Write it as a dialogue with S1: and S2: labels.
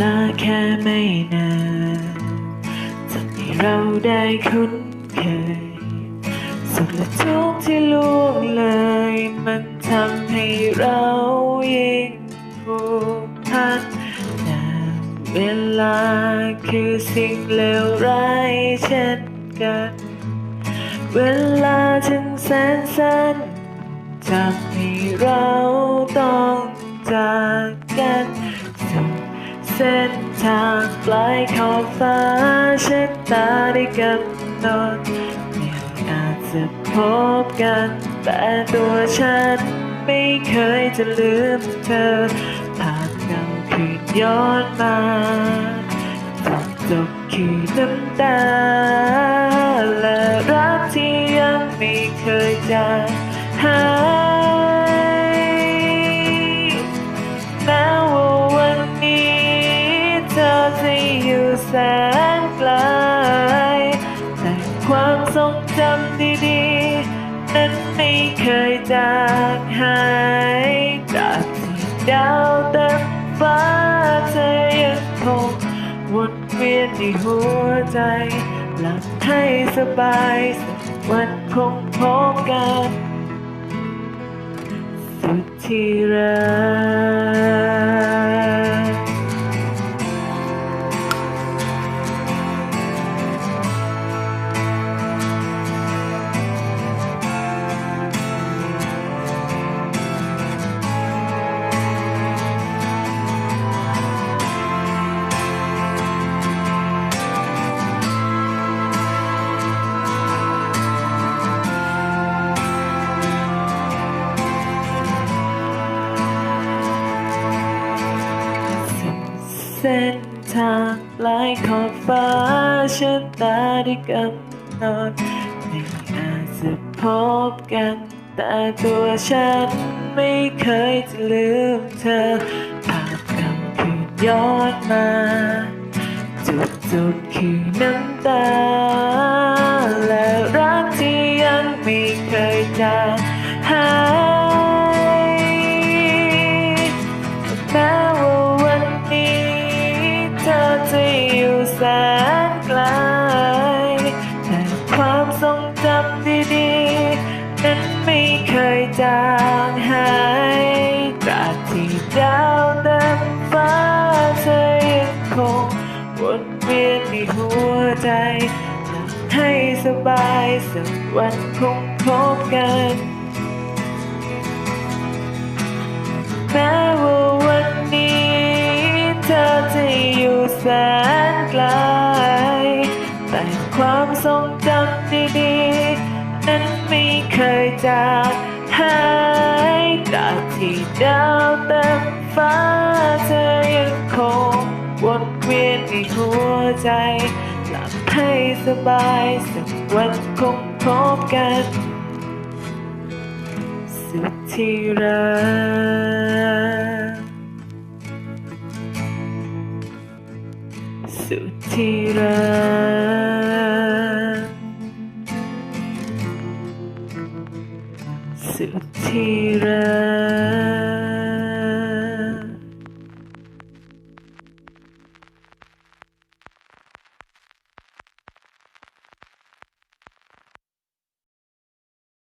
S1: ลาแค่ไม่นานทำให้เราได้คุ้นเคยสุขและทุกข์ที่ล่วงเลย มันทำให้เรายิ่งผูกพันแต่เวลาคือสิ่งเลวร้ายเช่นกัน เวลาถึงแสนสั้นทำให้เราต้องจากกัน เส้นทางปลายขอบฟ้าฉันตาได้กำหนดไม่อาจจะพบกัน แต่ตัวฉันไม่เคยจะลืมเธอภาพเก่าคืนย้อนมาจบจบคือน้ำตา และรักที่ยังไม่เคยจางหา ธอจะอยู่แสนไกล แต่ความทรงจำดีๆ นั้นไม่เคยจางหายตราบที่ดาวเต็มฟ้าเธอยังคงวนเวียนในหัวใจ หลับให้สบายสักวันคงพบกัน สุดที่รัก ส้นทางลายขอบฟ้าฉันตาได้กำหนดไม่อาจจะพบกัน แต่ตัวฉันไม่เคยจะลืมเธอภาพกำคืนย้อนมา จุดจุดคือน้ำตา ที่ดาวเต็มฟ้าเธอยังคงวนเวียนในหัวใจทำให้สบายสักวันคงพบกันแม้ว่าวันนี้เธอจะอยู่แสนไกล แต่ความทรงจำดีๆ นั้นไม่เคยจางหายตราบ ที่ดาวเต็มฟ้าเธอยังคงวนเวียนในหัวใจ หลับให้สบายสักวันคงพบกัน สุดที่รักสุดที่รัก சிறச்சீர